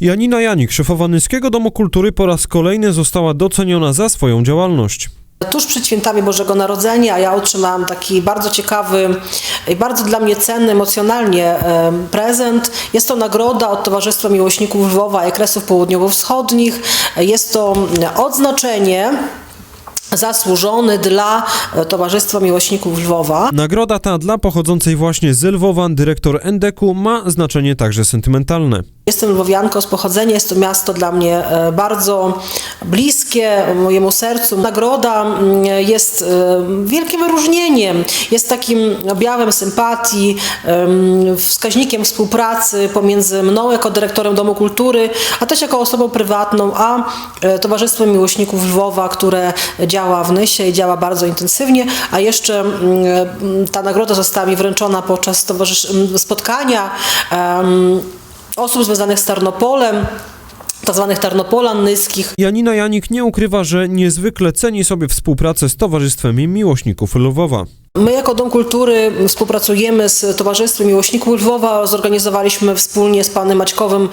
Janina Janik, szefowa Nyskiego Domu Kultury, po raz kolejny została doceniona za swoją działalność. Tuż przed świętami Bożego Narodzenia ja otrzymałam taki bardzo ciekawy i bardzo dla mnie cenny emocjonalnie prezent. Jest to nagroda od Towarzystwa Miłośników Lwowa i Kresów Południowo-Wschodnich. Jest to odznaczenie zasłużony dla e, Towarzystwa Miłośników Lwowa. Nagroda ta dla pochodzącej właśnie z Lwowa dyrektor Endeku ma znaczenie także sentymentalne. Jestem lwowianką z pochodzenia, jest to miasto dla mnie e, bardzo bliskie mojemu sercu. Nagroda mm, jest e, wielkim wyróżnieniem, jest takim objawem sympatii, em, wskaźnikiem współpracy pomiędzy mną jako dyrektorem Domu Kultury, a też jako osobą prywatną, a e, Towarzystwem Miłośników Lwowa, które działa w Nysie i działa bardzo intensywnie, a jeszcze mm, ta nagroda została mi wręczona podczas towarzysz- m, spotkania osób związanych z Tarnopolem, zwanych Tarnopolan Nyskich. Janina Janik nie ukrywa, że niezwykle ceni sobie współpracę z Towarzystwem Miłośników Lwowa. My jako Dom Kultury współpracujemy z Towarzystwem Miłośników Lwowa. Zorganizowaliśmy wspólnie z panem Maćkowym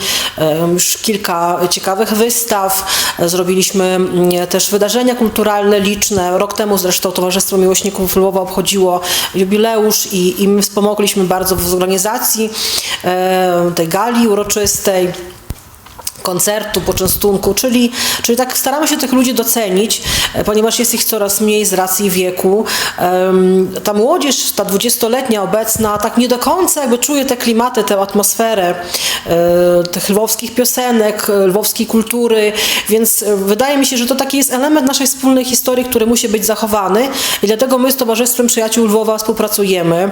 już kilka ciekawych wystaw. Zrobiliśmy mm, też wydarzenia kulturalne liczne. Rok temu zresztą Towarzystwo Miłośników Lwowa obchodziło jubileusz i, i my wspomogliśmy bardzo w organizacji tej gali uroczystej koncertu, poczęstunku, czyli, czyli tak staramy się tych ludzi docenić, e, ponieważ jest ich coraz mniej z racji wieku. Ta młodzież, ta dwudziestoletnia obecna, tak nie do końca jakby czuje te klimaty, tę atmosferę e, tych lwowskich piosenek, e, lwowskiej kultury, więc wydaje mi się, że to taki jest element naszej wspólnej historii, który musi być zachowany i dlatego my z Towarzystwem Przyjaciół Lwowa współpracujemy.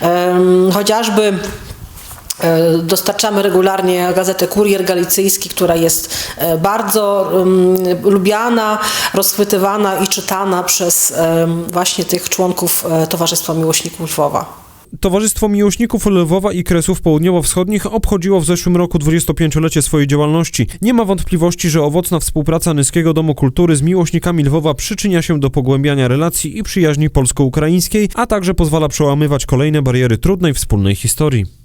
Em, Chociażby Dostarczamy regularnie gazetę Kurier Galicyjski, która jest e, bardzo um, lubiana, rozchwytywana i czytana przez em, właśnie tych członków e, Towarzystwa Miłośników Lwowa. Towarzystwo Miłośników Lwowa i Kresów Południowo-Wschodnich obchodziło w zeszłym roku 25-lecie swojej działalności. Nie ma wątpliwości, że owocna współpraca Nyskiego Domu Kultury z miłośnikami Lwowa przyczynia się do pogłębiania relacji i przyjaźni polsko-ukraińskiej, a także pozwala przełamywać kolejne bariery trudnej wspólnej historii.